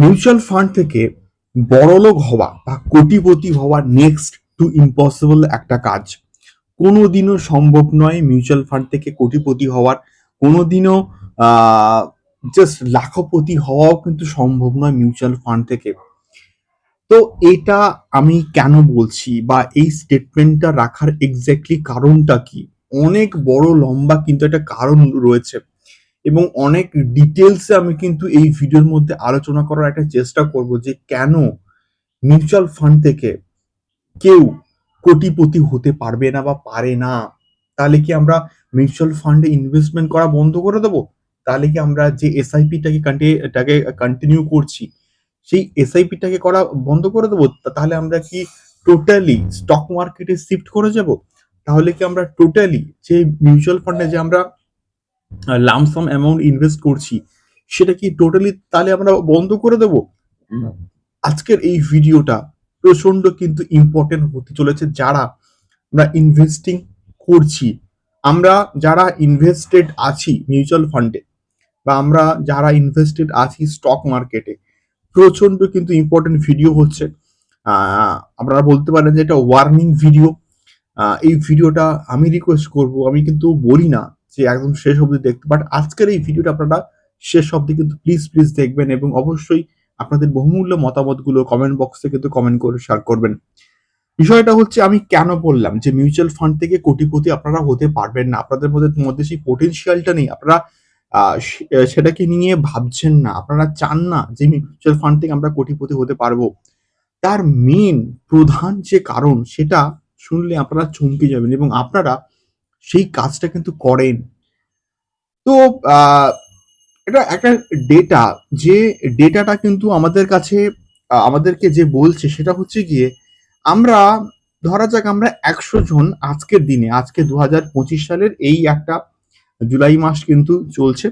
Mutual fund থেকে বড়লোক হওয়া বা কোটিপতি হওয়া নেক্সট টু ইম্পসিবল একটা কাজ। কোনোদিনও সম্ভব নয় মিউচুয়াল ফান্ড থেকে কোটিপতি হওয়ার। কোনোদিনও জাস্ট লাখপতি হওয়াও কিন্তু সম্ভব নয় মিউচুয়াল ফান্ড থেকে। তো এটা আমি কেন বলছি বা এই স্টেটমেন্টটা রাখার এক্স্যাক্টলি কারণটা কি? অনেক বড় লম্বা কিন্তু একটা কারণ রয়েছে। এবং অনেক ডিটেলসে আমি কিন্তু এই ভিডিওর মধ্যে আলোচনা করার একটা চেষ্টা করব যে কেন মিউচুয়াল ফান্ড থেকে কেউ কোটিপতি হতে পারবে না বা পারে না। তাহলে কি আমরা মিউচুয়াল ফান্ডে ইনভেস্টমেন্ট করা বন্ধ করে দেবো? তাহলে কি আমরা যে এসআইপিটাকে টাকে কন্টিনিউ করছি, সেই এসআইপিটাকে করা বন্ধ করে দেবো? তাহলে আমরা কি টোটালি স্টক মার্কেটে শিফট করে যাব? তাহলে কি আমরা টোটালি যে মিউচুয়াল ফান্ডে যে আমরা লামসাম অ্যামাউন্ট ইনভেস্ট করছি সেটা কি টোটালি তাহলে আমরা বন্ধ করে দেব? আজকের এই ভিডিওটা প্রচণ্ড কিন্তু ইম্পর্টেন্ট হতে চলেছে যারা আমরা ইনভেস্টিং করছি। আমরা যারা ইনভেস্টেড আছি মিউচুয়াল ফান্ডে বা আমরা যারা ইনভেস্টেড আছি স্টক মার্কেটে প্রচণ্ড কিন্তু ইম্পর্টেন্ট ভিডিও হচ্ছে। আপনারা বলতে পারেন যে এটা ওয়ার্নিং ভিডিও এই ভিডিওটা আমি রিকোয়েস্ট করব আমি কিন্তু বলি না। যে একদম শেষ অবধি দেখতে। বাট আজকের এই ভিডিওটা আপনারা শেষ অবধি কিন্তু প্লিজ প্লিজ দেখবেন এবং অবশ্যই আপনাদের বহুমূল্য মতামতগুলো কমেন্ট বক্সে কিন্তু কমেন্ট করে শেয়ার করবেন। বিষয়টা হচ্ছে আমি কেন বললাম যে মিউচুয়াল ফান্ড থেকে কোটিপতি আপনারা হতে পারবেন না। আপনাদের মধ্যে মধ্যে সেই পোটেনশিয়ালটা নেই। আপনারা সেটাকে নিয়ে ভাবছেন না। আপনারা চান না যে মিউচুয়াল ফান্ড থেকে আমরা কোটিপতি হতে পারব। তার মেন প্রধান যে কারণ সেটা শুনলে আপনারা চমকে যাবেন এবং আপনারা সেই কাজটা কিন্তু করেন। তো এটা একটা ডেটা যে ডেটাটা কিন্তু আমাদের কাছে আমাদেরকে যে বলছে সেটা হচ্ছে গিয়ে, আমরা, ধরা যাক আমরা একশো জন আজকের দিনে, আজকে দু হাজার পঁচিশ সালের এই একটা জুলাই মাস কিন্তু চলছে।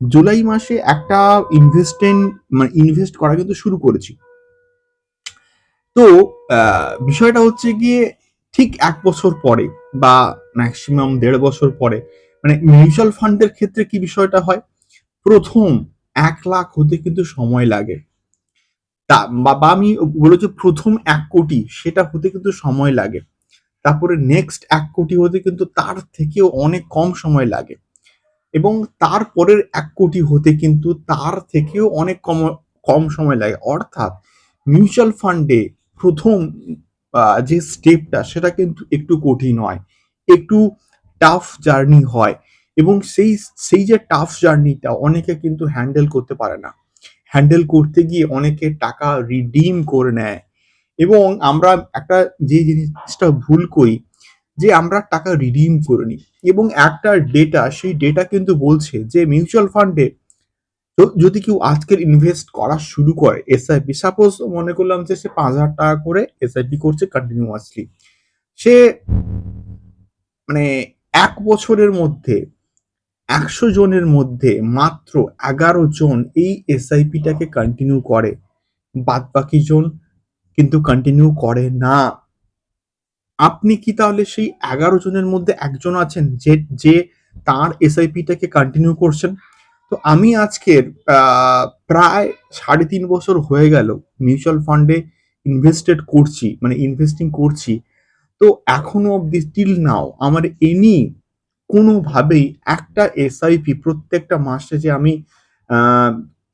জুলাই মাসে একটা ইনভেস্টেন মানে ইনভেস্ট করা কিন্তু শুরু করেছি। তো বিষয়টা হচ্ছে গিয়ে ঠিক এক বছর পরে বা ম্যাক্সিমাম দেড় বছর পরে। মানে মিউচুয়াল ফান্ডের ক্ষেত্রে কি বিষয়টা হয়? প্রথম এক লাখ হতে কিন্তু সময় লাগে। তা বা আমি বলেছি প্রথম এক কোটি, সেটা হতে কিন্তু সময় লাগে। তারপরে নেক্সট এক কোটি হতে কিন্তু তার থেকেও অনেক কম সময় লাগে। এবং তারপরের এক কোটি হতে কিন্তু তার থেকেও অনেক কম কম সময় লাগে। অর্থাৎ মিউচুয়াল ফান্ডে প্রথম যে স্টেপটা সেটা কিন্তু একটু কঠিন হয়। একটু টাফ জার্নি হয় এবং সেই সেই যে টাফ জার্নিটা অনেকে কিন্তু হ্যান্ডেল করতে পারে না। হ্যান্ডেল করতে গিয়ে অনেকে টাকা রিডিম করে নেয় এবং আমরা একটা যে জিনিসটা ভুল করি যে আমরা টাকা রিডিম করে নিই এবং একটা ডেটা সেই ডেটা কিন্তু বলছে যে মিউচুয়াল ফান্ডে যদি কেউ আজকের ইনভেস্ট করা শুরু করে এসআইপি সাপোজ মনে করলাম যে সে পাঁচ হাজার টাকা করে এসআইপি করছে কন্টিনিউয়াসলি সে মানে এক বছরের মধ্যে একশো জনের মধ্যে মাত্র এগারো জন এই এসআইপিটাকে কন্টিনিউ করে। বাদ বাকি জন কিন্তু কন্টিনিউ করে না। আপনি কি তাহলে সেই এগারো জনের মধ্যে একজন আছেন যে যে তার এসআইপিটাকে কন্টিনিউ করছেন? তো আমি আজকের প্রায় সাড়ে তিন বছর হয়ে গেল মিউচুয়াল ফান্ডে ইনভেস্টেড করছি মানে ইনভেস্টিং করছি। তো এখনও অবধি স্টিল নাও। আমার এনি কোনোভাবেই একটা এসআইপি প্রত্যেকটা মাসে যে আমি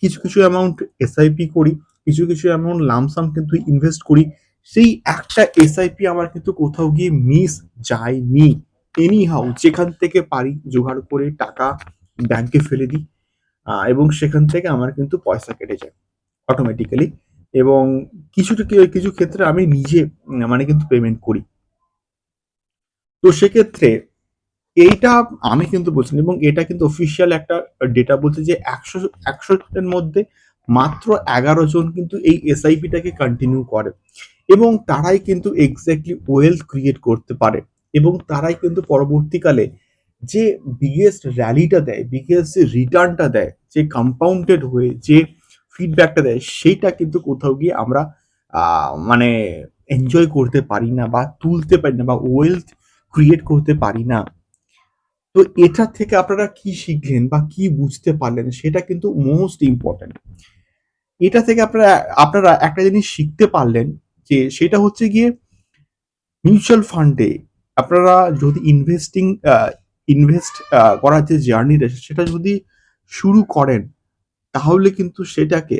কিছু কিছু অ্যামাউন্ট এসআইপি করি, কিছু কিছু অ্যামাউন্ট লামসাম কিন্তু ইনভেস্ট করি, সেই একটা এসআইপি আমার কিন্তু কোথাও গিয়ে মিস যায়নি। এনি হাউ যেখান থেকে পারি জোগাড় করে টাকা ব্যাংকে ফেলে দিই এবং সেখান থেকে আমার কিন্তু পয়সা কেটে যায় অটোমেটিক্যালি এবং কিছু কিছু ক্ষেত্রে আমি নিজে মানে কিন্তু পেমেন্ট করি। তো সেক্ষেত্রে এইটা আমি কিন্তু বলছি এবং এটা কিন্তু অফিসিয়াল একটা ডেটা বলছে যে একশো একশো জনের মধ্যে মাত্র এগারো জন কিন্তু এই এসআইপিটাকে কন্টিনিউ করে। এবং তারাই কিন্তু এক্স্যাক্টলি ওয়েলথ ক্রিয়েট করতে পারে। এবং তারাই কিন্তু পরবর্তীকালে যে বিগেস্ট র্যালিটা দেয় বিগেস্ট যে রিটার্নটা দেয়, যে কম্পাউন্ডেড হয়ে যে ফিডব্যাকটা দেয়, সেইটা কিন্তু কোথাও গিয়ে আমরা মানে এনজয় করতে পারি না বা তুলতে পারি না বা ওয়েলথ ক্রিয়েট করতে পারি না। তো এটা থেকে আপনারা কি শিখলেন বা কি বুঝতে পারলেন সেটা কিন্তু মোস্ট ইম্পর্ট্যান্ট এটা থেকে আপনারা আপনারা একটা জিনিস শিখতে পারলেন যে সেটা হচ্ছে গিয়ে মিউচুয়াল ফান্ডে আপনারা যদি ইনভেস্টিং ইনভেস্ট করার যে জার্নিটা সেটা যদি শুরু করেন তাহলে কিন্তু সেটাকে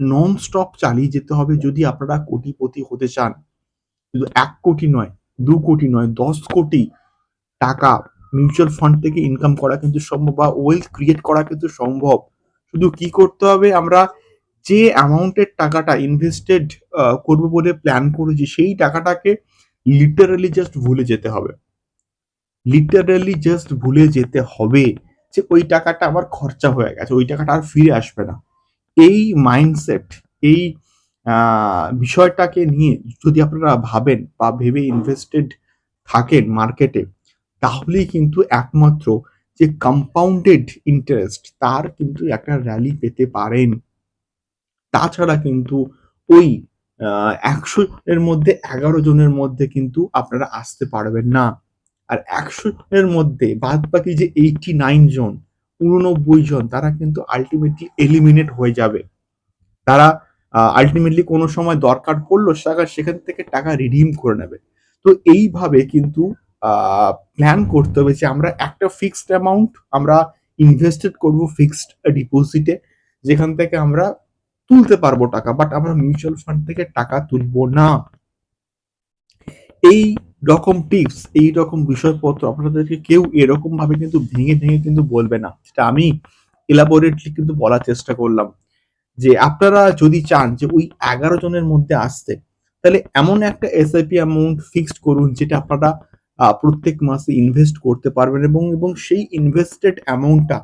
নন স্টপ চালিয়ে যেতে হবে। যদি আপনারা কোটিপতি হতে চান, শুধু এক কোটি নয় দু কোটি নয়, দশ কোটি টাকা মিউচুয়াল ফান্ড থেকে ইনকাম করা কিন্তু সম্ভব বা ওয়েলথ ক্রিয়েট করা কিন্তু সম্ভব। শুধু কি করতে হবে? আমরা যে অ্যামাউন্টের টাকাটা ইনভেস্টেড করব বলে প্ল্যান করেছি, সেই টাকাটাকে লিটারালি জাস্ট ভুলে যেতে হবে। লিটারালি জাস্ট ভুলে যেতে হবে যে ওই টাকাটা আমার খরচা হয়ে গেছে, ওই টাকাটা আর ফিরে আসবে না। এই মাইন্ডসেট এই বিষয়টাকে নিয়ে যদি আপনারা ভাবেন বা ভেবে ইনভেস্টেড থাকেন মার্কেটে তাহলেই কিন্তু একমাত্র যে কম্পাউন্ডেড ইন্টারেস্ট তার কিন্তু একটা র্যালি পেতে পারেন। তাছাড়া কিন্তু ওই একশো এর মধ্যে এগারো জনের মধ্যে কিন্তু আপনারা আসতে পারবেন না। আর একশো এর মধ্যে বাদ বাকি যে এইটি নাইন জন, উননব্বই জন, তারা কিন্তু আলটিমেটলি এলিমিনেট হয়ে যাবে। তারা আলটিমেটলি কোনো সময় দরকার পড়ল টাকা সেখান থেকে টাকা রিডিম করে নেবে। তো এইভাবে কিন্তু প্ল্যান করতে হবে যে আমরা একটা ফিক্সড অ্যামাউন্ট আমরা ইনভেস্টেড করব ফিক্সড ডিপোজিটে যেখান থেকে আমরা তুলতে পারব টাকা বাট আমরা মিউচুয়াল ফান্ড থেকে টাকা তুলবো না। এই রকম টিপস এই রকম বিষয়পত্র আপনাদেরকে কেউ এরকম ভাবে কিন্তু ভেঙে ভেঙে কিন্তু বলবে না। সেটা আমি এলাবোরেটলি কিন্তু বলার চেষ্টা করলাম। যে আপনারা যদি চান যে ওই এগারো জনের মধ্যে আসতে, তাহলে এমন একটা এসআইপি অ্যামাউন্ট ফিক্সড করুন যেটা আপনারা প্রত্যেক মাসে ইনভেস্ট করতে পারবেন এবং এবং সেই ইনভেস্টেড অ্যামাউন্টটা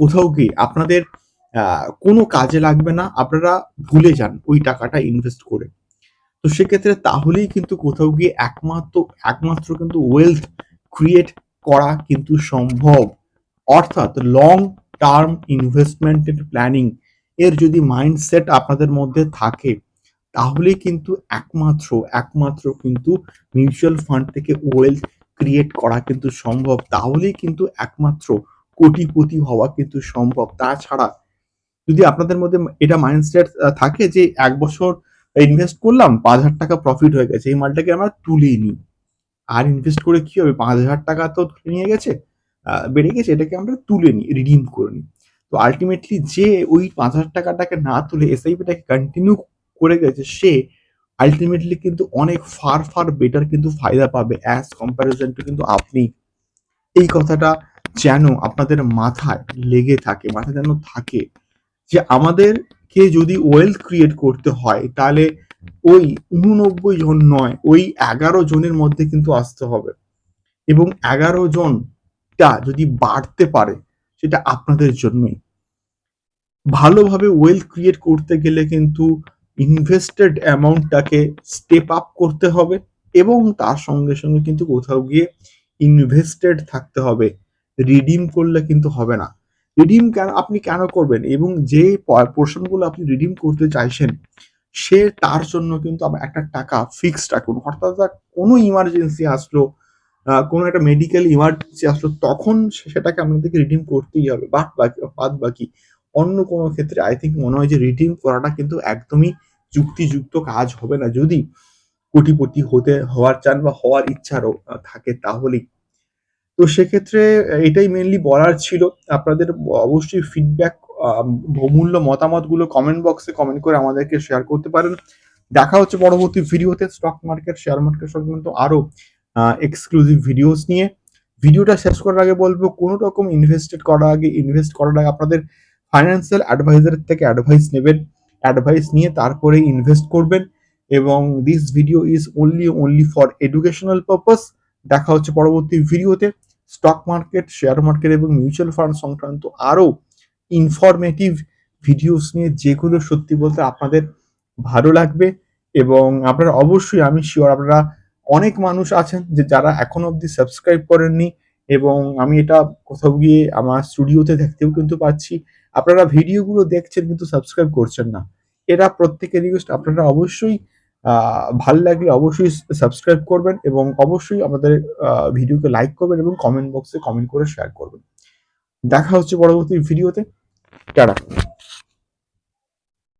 কোথাও গিয়ে আপনাদের কোনো কাজে লাগবে না, আপনারা ভুলে যান ওই টাকাটা ইনভেস্ট করে। তো সেক্ষেত্রে তাহলেই কিন্তু কোথাও গিয়ে একমাত্র একমাত্র কিন্তু ওয়েলথ ক্রিয়েট করা কিন্তু সম্ভব। অর্থাৎ লং টার্ম ইনভেস্টমেন্টের প্ল্যানিং এর যদি মাইন্ডসেট আপনাদের মধ্যে থাকে তাহলে কিন্তু একমাত্র একমাত্র কিন্তু মিউচুয়াল ফান্ড থেকে ওয়েলথ ক্রিয়েট করা কিন্তু সম্ভব। তাহলেই কিন্তু একমাত্র কোটিপতি হওয়া কিন্তু সম্ভব। তাছাড়া যদি আপনাদের মধ্যে এটা মাইন্ডসেট থাকে যে এক বছর ইনভেস্ট করলাম, পাঁচ হাজার টাকা প্রফিট হয়ে গেছে, এই মালটাকে আমরা তুলে নিই। আর ইনভেস্ট করে কি হবে? পাঁচ হাজার টাকা তো নিয়ে গেছে বেড়ে গেছে, এটাকে আমরা তুলে নিই রিডিম করে নিই। তো আলটিমেটলি যে ওই পাঁচ হাজার টাকাটাকে না তুলে এসআইপিটাকে কন্টিনিউ করে গেছে, সে আলটিমেটলি কিন্তু অনেক ফার ফার বেটার কিন্তু ফায়দা পাবে অ্যাজ কম্প্যারিজন টু কিন্তু আপনি। এই কথাটা যেন আপনাদের মাথায় লেগে থাকে, মাথায় যেন থাকে যে আমাদেরকে যদি ওয়েলথ ক্রিয়েট করতে হয়, তাহলে ওই উননব্বই জন নয়, ওই এগারো জনের মধ্যে কিন্তু আসতে হবে। এবং এগারো জনটা যদি বাড়তে পারে, সেটা আপনাদের জন্যই। ভালোভাবে ওয়েলথ ক্রিয়েট করতে গেলে কিন্তু ইনভেস্টেড অ্যামাউন্টটাকে স্টেপ আপ করতে হবে এবং তার সঙ্গে সঙ্গে কিন্তু কোথাও গিয়ে ইনভেস্টেড থাকতে হবে। রিডিম করলে কিন্তু হবে না। রিডিম কেন, আপনি কেন করবেন? এবং যে পোর্শনগুলো আপনি রিডিম করতে চাইছেন, সে তার জন্য কিন্তু একটা টাকা ফিক্সড রাখুন। অর্থাৎ কোনো ইমার্জেন্সি আসলো কোনো একটা মেডিকেল ইমার্জেন্সি আসলো, তখন সেটাকে আপনাদেরকে রিডিম করতেই হবে। বাদ বাকি বাদ বাকি। অন্য কোনো ক্ষেত্রে আই থিঙ্ক মনে হয় যে রিডিম করাটা কিন্তু একদমই যুক্তিযুক্ত কাজ হবে না। যদি কোটিপতি হতে হওয়ার চান বা হওয়ার ইচ্ছারও থাকে তাহলেই। তো সেক্ষেত্রে এটাই মেনলি বলার ছিল। আপনাদের অবশ্যই ফিডব্যাক বহুমূল্য মতামতগুলো কমেন্ট বক্সে কমেন্ট করে আমাদেরকে শেয়ার করতে পারেন। দেখা হচ্ছে পরবর্তী ভিডিওতে স্টক মার্কেট শেয়ার মার্কেট সংক্রান্ত আরও এক্সক্লুসিভ ভিডিওস নিয়ে। ভিডিওটা শেষ করার আগে বলব, কোনো রকম ইনভেস্টেড করার আগে ইনভেস্ট করার আগে আপনাদের ফাইন্যান্সিয়াল অ্যাডভাইজারের থেকে অ্যাডভাইস নেবেন অ্যাডভাইস নিয়ে তারপরে ইনভেস্ট করবেন এবং this video is only only for educational purpose দেখা হচ্ছে পরবর্তী ভিডিওতে স্টক মার্কেট শেয়ার মার্কেট এবং মিউচুয়াল ফান্ড সংক্রান্ত আরও ইনফরমেটিভ ভিডিওস নিয়ে যেগুলো সত্যি বলতে আপনাদের ভালো লাগবে এবং আপনারা অবশ্যই, আমি শিওর আপনারা অনেক মানুষ আছেন যে যারা এখন অবধি সাবস্ক্রাইব করেননি এবং আমি এটা কোথাও গিয়ে আমার স্টুডিওতে দেখতেও কিন্তু পাচ্ছি। আপনারা ভিডিওগুলো দেখছেন কিন্তু সাবস্ক্রাইব করছেন না। এটা প্রত্যেকের রিকোয়েস্ট আপনারা অবশ্যই ভালো লাগলে অবশ্যই সাবস্ক্রাইব করবেন এবং অবশ্যই আমাদের ভিডিওকে লাইক করবেন এবং কমেন্ট বক্সে কমেন্ট করে শেয়ার করবেন। দেখা হচ্ছে পরবর্তী ভিডিওতে টাটা।